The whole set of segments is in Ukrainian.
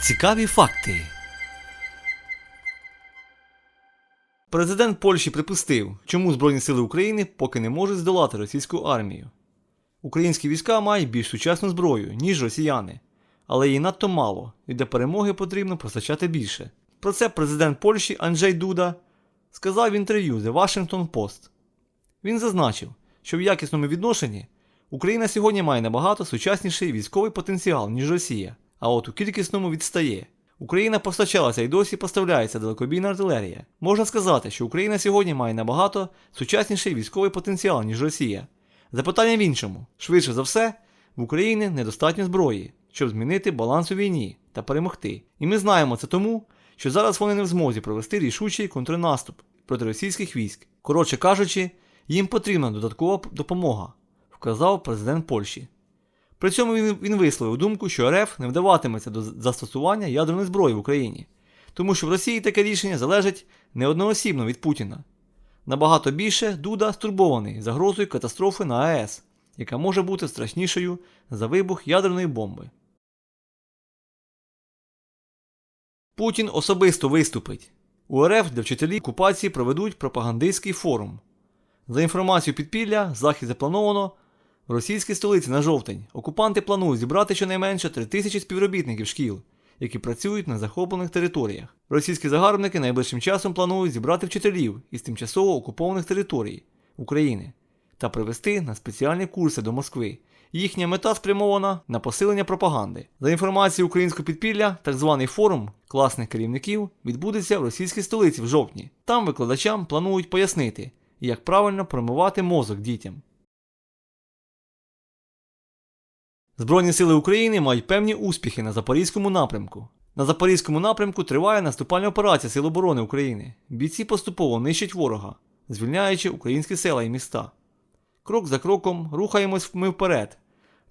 Цікаві факти. Президент Польщі припустив, чому Збройні сили України поки не можуть здолати російську армію. Українські війська мають більш сучасну зброю, ніж росіяни, але її надто мало, і для перемоги потрібно постачати більше. Про це президент Польщі Анджей Дуда сказав в інтерв'ю The Washington Post. Він зазначив, що в якісному відношенні Україна сьогодні має набагато сучасніший військовий потенціал, ніж Росія, а от у кількісному відстає. Україна постачалася і досі поставляється далекобійна артилерія. Можна сказати, що Україна сьогодні має набагато сучасніший військовий потенціал, ніж Росія. Запитання в іншому: швидше за все, в Україні недостатньо зброї, щоб змінити баланс у війні та перемогти. І ми знаємо це тому, що зараз вони не в змозі провести рішучий контрнаступ проти російських військ. Коротше кажучи, їм потрібна додаткова допомога, вказав президент Польщі. При цьому він, він висловив думку, що РФ не вдаватиметься до застосування ядерної зброї в Україні, тому що в Росії таке рішення залежить не одноосібно від Путіна. Набагато більше Дуда стурбований загрозою катастрофи на АЕС, яка може бути страшнішою за вибух ядерної бомби. Путін особисто виступить. У РФ для вчителів окупації проведуть пропагандистський форум. За інформацією підпілля, захід заплановано в російській столиці на жовтень. Окупанти планують зібрати щонайменше 3 тисячі співробітників шкіл, які працюють на захоплених територіях. Російські загарбники найближчим часом планують зібрати вчителів із тимчасово окупованих територій України та привезти на спеціальні курси до Москви. Їхня мета спрямована на посилення пропаганди. За інформацією українського підпілля, так званий форум класних керівників відбудеться в російській столиці в жовтні. Там викладачам планують пояснити, як правильно промивати мозок дітям. Збройні сили України мають певні успіхи на Запорізькому напрямку. На Запорізькому напрямку триває наступальна операція Сил оборони України. Бійці поступово нищать ворога, звільняючи українські села і міста. Крок за кроком рухаємось ми вперед.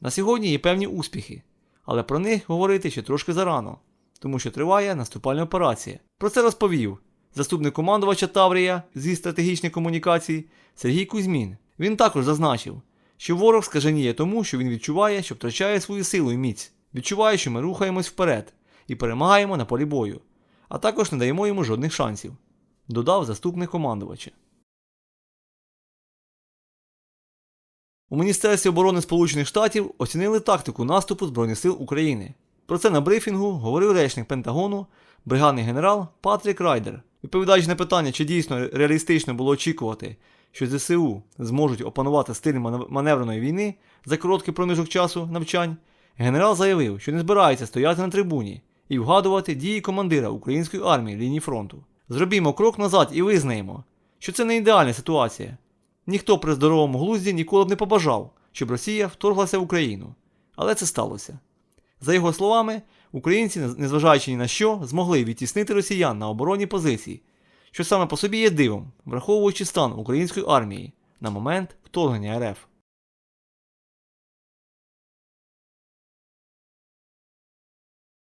На сьогодні є певні успіхи, але про них говорити ще трошки зарано, тому що триває наступальна операція. Про це розповів заступник командувача Таврія зі стратегічних комунікацій Сергій Кузьмін. Він також зазначив, що ворог скаженіє тому, що він відчуває, що втрачає свою силу і міць, відчуває, що ми рухаємось вперед і перемагаємо на полі бою, а також не даємо йому жодних шансів, додав заступник командувача. У Міністерстві оборони Сполучених Штатів оцінили тактику наступу Збройних сил України. Про це на брифінгу говорив речник Пентагону, бригадний генерал Патрік Райдер. Відповідаючи на питання, чи дійсно реалістично було очікувати, що ЗСУ зможуть опанувати стиль маневреної війни за короткий проміжок часу навчань, генерал заявив, що не збирається стояти на трибуні і вгадувати дії командира української армії лінії фронту. Зробімо крок назад і визнаємо, що це не ідеальна ситуація. Ніхто при здоровому глузді ніколи б не побажав, щоб Росія вторглася в Україну. Але це сталося. За його словами, українці, незважаючи ні на що, змогли відтіснити росіян на оборонні позиції, що саме по собі є дивом, враховуючи стан української армії на момент вторгнення РФ.